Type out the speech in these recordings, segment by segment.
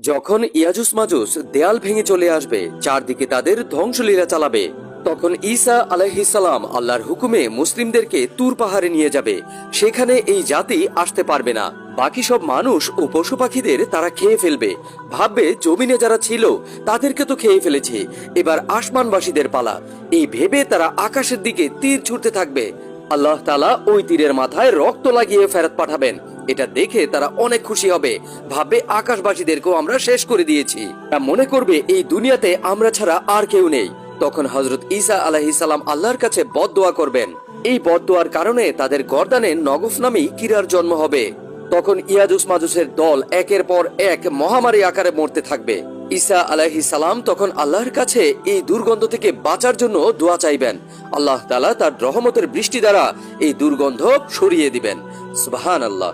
যখন ইয়াজুস মাজুস দেয়াল ভেঙে চলে আসবে, চারদিকে তাদের ধ্বংসলীলা চালাবে। তখন ঈসা আলাইহিসালাম আল্লাহর হুকুমে মুসলিমদেরকে তুর পাহাড়ে নিয়ে যাবে। সেখানে এই জাতি আসতে পারবে না। বাকি সব মানুষ ও পশু পাখিদের তারা খেয়ে ফেলবে। ভাববে, জমিনে যারা ছিল, তাদেরকে তো খেয়ে ফেলেছে। এবার আসমানবাসীদের পালা। এই ভেবে তারা আকাশের দিকে তীর ছুটতে থাকবে। আল্লাহ তালা ওই তীরের মাথায় রক্ত লাগিয়ে ফেরত পাঠাবেন। এটা দেখে তারা অনেক খুশি হবে। ভাববে আকাশবাসীদেরকেও আমরা শেষ করে দিয়েছি। তা মনে করবে এই দুনিয়াতে আমরা ছাড়া আর কেউ নেই। তখন হজরত ঈসা আলাহি সালাম আল্লাহর কাছে বদদোয়া করবেন। এই বদদোয়ার কারণে তাদের গর্দানে নগফ নামেই কিরার জন্ম হবে। তখন ইয়াজুস মাজুসের দল একের পর এক মহামারী আকারে মরতে থাকবে। ঈসা আলাহি সালাম তখন আল্লাহর কাছে এই দুর্গন্ধ থেকে বাঁচার জন্য দোয়া চাইবেন। আল্লাহ তালা তার রহমতের বৃষ্টি দ্বারা এই দুর্গন্ধ সরিয়ে দিবেন। সুবাহান আল্লাহ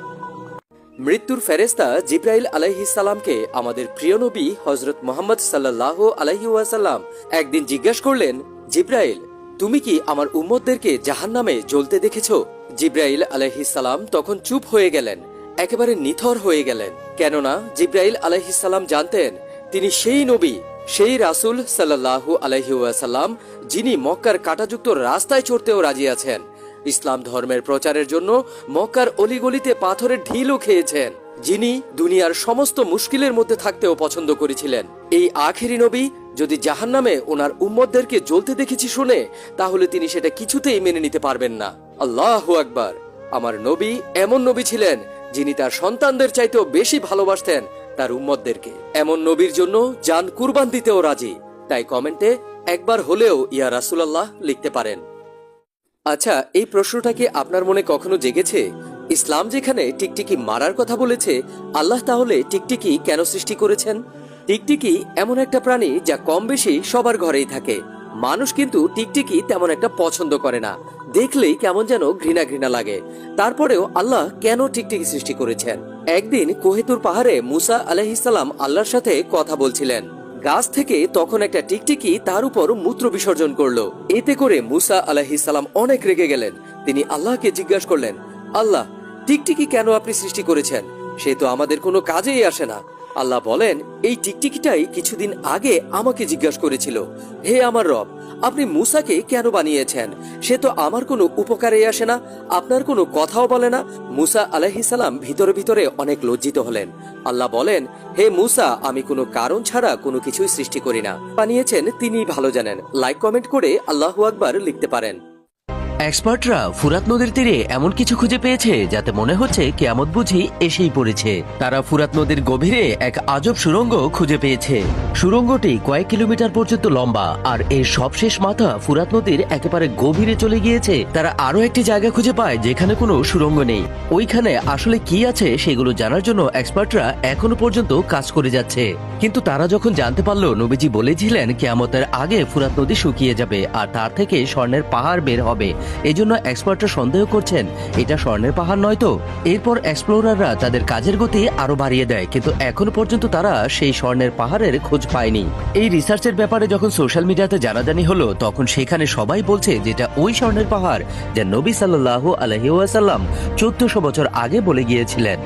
মৃত্যুর ফেরেস্তা জিব্রাইল আলাইহিসাল্লামকে আমাদের প্রিয় নবী হজরত মোহাম্মদ সাল্লাহ আলাইহি ওয়াসাল্লাম একদিন জিজ্ঞেস করলেন, জিব্রাইল, তুমি কি আমার উম্মতদেরকে জাহান নামে জ্বলতে দেখেছ? জিব্রাইল আলাইহিসাল্লাম তখন চুপ হয়ে গেলেন, একেবারে নিথর হয়ে গেলেন। কেননা জিব্রাইল আলাইহিসাল্লাম জানতেন, তিনি সেই নবী, সেই রাসূল সাল্লাল্লাহু আলাইহি ওয়াসাল্লাম যিনি মক্কার কাটাযুক্ত রাস্তায় চড়তেও রাজি আছেন। ইসলাম ধর্মের প্রচারের জন্য মক্কার অলিগলিতে পাথরের ঢিলও খেয়েছেন, যিনি দুনিয়ার সমস্ত মুশকিলের মধ্যে থাকতেও পছন্দ করেছিলেন। এই আখেরি নবী যদি জাহান্নামে ওনার উম্মতদেরকে জ্বলতে দেখেছি শুনে, তাহলে তিনি সেটা কিছুতেই মেনে নিতে পারবেন না। আল্লাহ আকবার! আমার নবী এমন নবী ছিলেন, যিনি তার সন্তানদের চাইতেও বেশি ভালোবাসতেন তার উম্মদদেরকে এমন নবীর জন্য যান কুরবান দিতেও রাজি। তাই কমেন্টে একবার হলেও ইয়া রাসুলাল্লাহ লিখতে পারেন। আচ্ছা এই প্রশ্নটা কি আপনার মনে কখনো জেগেছে? ইসলাম যেখানে টিকটিকি মারার কথা বলেছে, আল্লাহ তাহলে টিকটিকি কেন সৃষ্টি করেছেন? টিকটিকি এমন একটা প্রাণী যা কম বেশি সবার ঘরেই থাকে। মানুষ কিন্তু টিকটিকি তেমন একটা পছন্দ করে না। দেখলেই কেমন যেন ঘৃণা ঘৃণা লাগে। তারপরেও আল্লাহ কেন টিকটিকি সৃষ্টি করেছেন? একদিন কোহেতুর পাহাড়ে মুসা আলহিসাল্লাম আল্লাহর সাথে কথা বলছিলেন। গাছ থেকে তখন একটা টিকটিকি তার উপর মূত্র বিসর্জন করল। এতে করে মুসা আলাহিসাল্লাম অনেক রেগে গেলেন। তিনি আল্লাহকে জিজ্ঞাসা করলেন, আল্লাহ, টিকটিকি কেন আপনি সৃষ্টি করেছেন? সে তো আমাদের কোনো কাজেই আসে না। আল্লাহ বলেন, এই টিকটিকিটাই কিছুদিন আগে আমাকে জিজ্ঞাসা করেছিল, হে আমার রব, আপনি মুসাকে কেন বানিয়েছেন? সে তো আমার কোনো উপকারে আসে না, আপনার কোনো কথাও বলে না। মুসা আলাহিসাল্লাম ভিতরে ভিতরে অনেক লজ্জিত হলেন। আল্লাহ বলেন, হে মুসা, আমি কোনো কারণ ছাড়া কোনো কিছুই সৃষ্টি করি না। বানিয়েছেন তিনি ভালো জানেন। লাইক কমেন্ট করে আল্লাহু আকবার লিখতে পারেন। এক্সপার্টরা ফুরাত নদীর তীরে এমন কিছু খুঁজে পেয়েছে যাতে মনে হচ্ছে কেয়ামত বুঝি এসেই পড়েছে। তারা ফুরাত নদীর গভীরে এক আজব সুড়ঙ্গ খুঁজে পেয়েছে। সুড়ঙ্গটি কয়েক কিলোমিটার পর্যন্ত লম্বা, আর এর সবশেষ মাথা ফুরাত নদীর একেবারে গভীরে চলে গিয়েছে। তারা আরও একটি জায়গা খুঁজে পায় যেখানে কোনো সুড়ঙ্গ নেই। ওইখানে আসলে কি আছে সেগুলো জানার জন্য এক্সপার্টরা এখনও পর্যন্ত কাজ করে যাচ্ছে। কিন্তু তারা যখন জানতে পারল, নবীজি বলেছিলেন, কেয়ামতের আগে ফুরাত নদী শুকিয়ে যাবে, আর তার থেকে স্বর্ণের পাহাড় বের হবে। এজন্য এক্সপার্টরা সন্দেহ করছেন, এটা স্বর্ণের পাহাড় নয় তো? এরপর এক্সপ্লোরাররা তাদের কাজের গতি আরও বাড়িয়ে দেয়, কিন্তু এখনও পর্যন্ত তারা সেই স্বর্ণের পাহাড়ের খোঁজ পায়নি। এই রিসার্চের ব্যাপারে যখন সোশ্যাল মিডিয়াতে জানাজানি হলো, তখন সেখানে সবাই বলছে যেটা ওই স্বর্ণের পাহাড় যা নবী সাল্লাহ আলহিউসাল্লাম চোদ্দশো বছর আগে বলে গিয়েছিলেন।